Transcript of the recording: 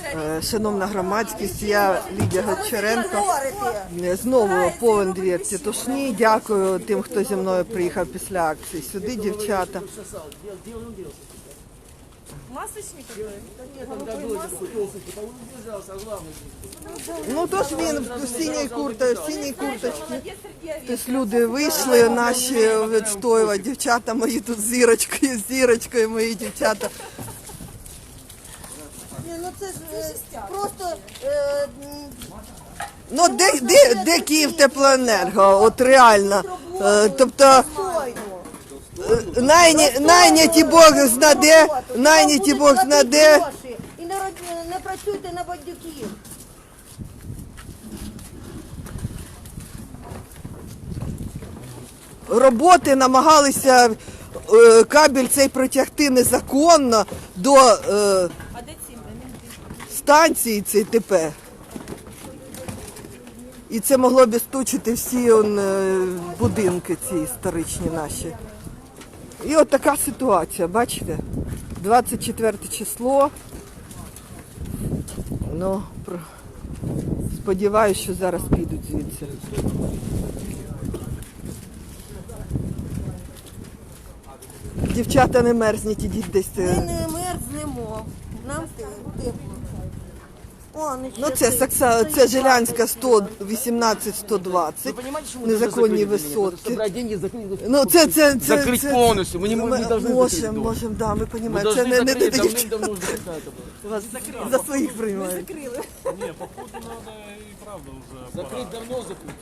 Е, Шановна громадськість, я Лідія Гончаренко. Е, Знову повен двір тітушні. Дякую тим, хто зі мною приїхав після акції. Сюди дівчата. Ну тож він в синій курті, в синій курточці. Тож люди вийшли, наші відстоювати. Дівчата мої тут зірочкою, зірочкою мої дівчата. Ні, ну це ж е, просто е, м, Ну де, де, де Київ теплоенерго? От реально. Е, Тобто стойно. е, найня, найняті Бог знаде, найняті Бог знаде. Гроші. І не, працюйте на бандюків. роботи намагалися е, кабель цей протягти незаконно до е, де? Станції цей ТП. І це могло б стучити всі он, е, будинки ці історичні наші. І от така ситуація, бачите? 24 число. Ну, сподіваюся, що зараз підуть звідси. Дівчата не мерзніть, ідіть десь. Ми е, не мерзнемо. Нам те- тепло. О, не Ну це Сакса, це Жилянська 118 120 незаконні висотки. Собрать деньги, закрыть. Ну це це це Закрыть це- полностью. Мы не мы, Ми не должны закрыть можемо, дом. можемо, да, ми Мы розуміємо. Це должны не, не закрыть, до дівчат. давным-давно уже такая это была. Вас за своїх приймають. Закрили. Не, походу надо и правда уже пора. Закрыть давно закрыть.